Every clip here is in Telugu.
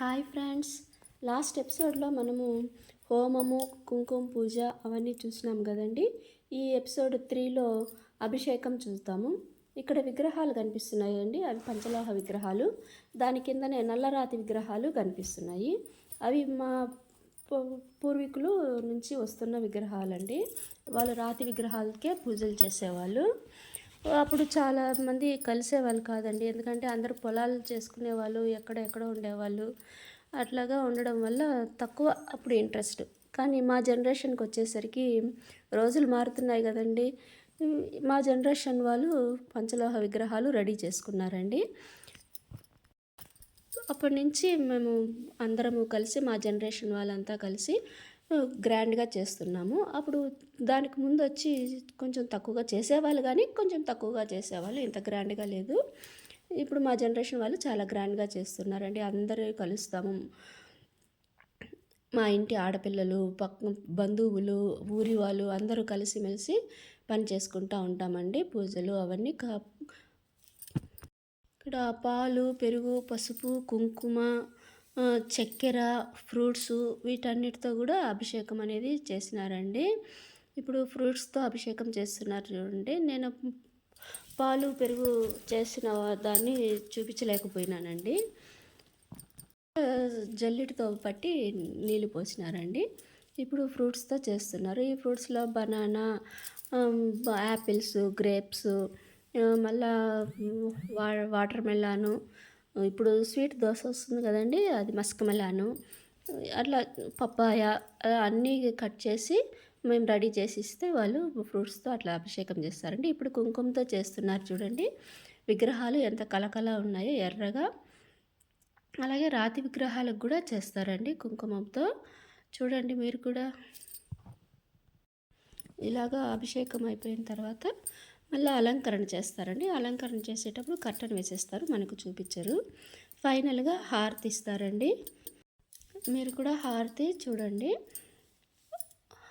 Hi friends. లాస్ట్ ఎపిసోడ్లో మనము హోమము కుంకుమ పూజ అవన్నీ చూసినాం కదండి. ఈ ఎపిసోడ్ త్రీలో అభిషేకం చూద్దాము. ఇక్కడ విగ్రహాలు కనిపిస్తున్నాయండి. అవి పంచలోహ విగ్రహాలు. దాని కిందనే నల్లరాతి విగ్రహాలు కనిపిస్తున్నాయి. అవి మా పూ- పూర్వీకులు నుంచి వస్తున్న విగ్రహాలండి. వాళ్ళు రాతి విగ్రహాలకే పూజలు చేసేవాళ్ళు. అప్పుడు చాలా మంది కలిసేవాళ్ళు కాదండి. ఎందుకంటే అందరూ పొలాలు చేసుకునేవాళ్ళు ఎక్కడెక్కడ ఉండేవాళ్ళు. అట్లాగా ఉండడం వల్ల తక్కువ అప్పుడు ఇంట్రెస్ట్. కానీ మా జనరేషన్కి వచ్చేసరికి రోజులు మారుతున్నాయి కదండి. మా జనరేషన్ వాళ్ళు పంచలోహ విగ్రహాలు రెడీ చేసుకున్నారండి. అప్పటి నుంచి మేము అందరము కలిసి మా జనరేషన్ వాళ్ళంతా కలిసి గ్రాండ్గా చేస్తున్నాము. అప్పుడు దానికి ముందు వచ్చి కొంచెం తక్కువగా చేసేవాళ్ళు కానీ కొంచెం తక్కువగా చేసేవాళ్ళు. ఇంత గ్రాండ్గా లేదు. ఇప్పుడు మా జనరేషన్ వాళ్ళు చాలా గ్రాండ్గా చేస్తున్నారండి. అందరూ కలుస్తాము. మా ఇంటి ఆడపిల్లలు పక్క బంధువులు ఊరి వాళ్ళు అందరూ కలిసిమెలిసి పని చేసుకుంటూ ఉంటామండి. పూజలు అవన్నీ కా ఇక్కడ పాలు పెరుగు పసుపు కుంకుమ చక్కెర ఫ్రూట్స్ వీటన్నిటితో కూడా అభిషేకం అనేది చేసినారండి. ఇప్పుడు ఫ్రూట్స్తో అభిషేకం చేస్తున్నారు చూడండి. నేను పాలు పెరుగు చేసిన దాన్ని చూపించలేకపోయినానండి. జల్లిటితో పట్టి నీళ్ళు పోసినారండి. ఇప్పుడు ఫ్రూట్స్తో చేస్తున్నారు. ఈ ఫ్రూట్స్లో బనానా యాపిల్స్ గ్రేప్స్ మళ్ళా వా వాటర్ మెలాను ఇప్పుడు స్వీట్ దోశ వస్తుంది కదండి అది మస్కమలాను అట్లా పప్పాయ అన్నీ కట్ చేసి మేము రెడీ చేసి ఇస్తే వాళ్ళు ఫ్రూట్స్తో అట్లా అభిషేకం చేస్తారండి. ఇప్పుడు కుంకుమతో చేస్తున్నారు చూడండి విగ్రహాలు ఎంత కలకల ఉన్నాయో ఎర్రగా. అలాగే రాతి విగ్రహాలకు కూడా చేస్తారండి కుంకుమంతో. చూడండి మీరు కూడా. ఇలాగా అభిషేకం అయిపోయిన తర్వాత మళ్ళీ అలంకరణ చేస్తారండి. అలంకరణ చేసేటప్పుడు కట్టను వేసేస్తారు. మనకు చూపించరు. ఫైనల్గా హారతి ఇస్తారండి. మీరు కూడా హారతి చూడండి.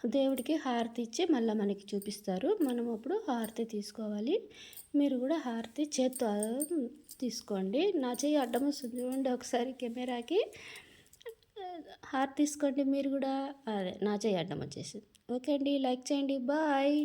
దేవుడికి హారతి ఇచ్చి మళ్ళీ మనకి చూపిస్తారు. మనం అప్పుడు హారతి తీసుకోవాలి. మీరు కూడా హారతి చేత్తో తీసుకోండి. నా చెయ్యి అడ్డం వస్తుంది చూడండి ఒకసారి కెమెరాకి. హారతి తీసుకోండి మీరు కూడా. అదే నా చెయ్యి అడ్డం వచ్చేసింది. ఓకే అండి. లైక్ చేయండి. బాయ్.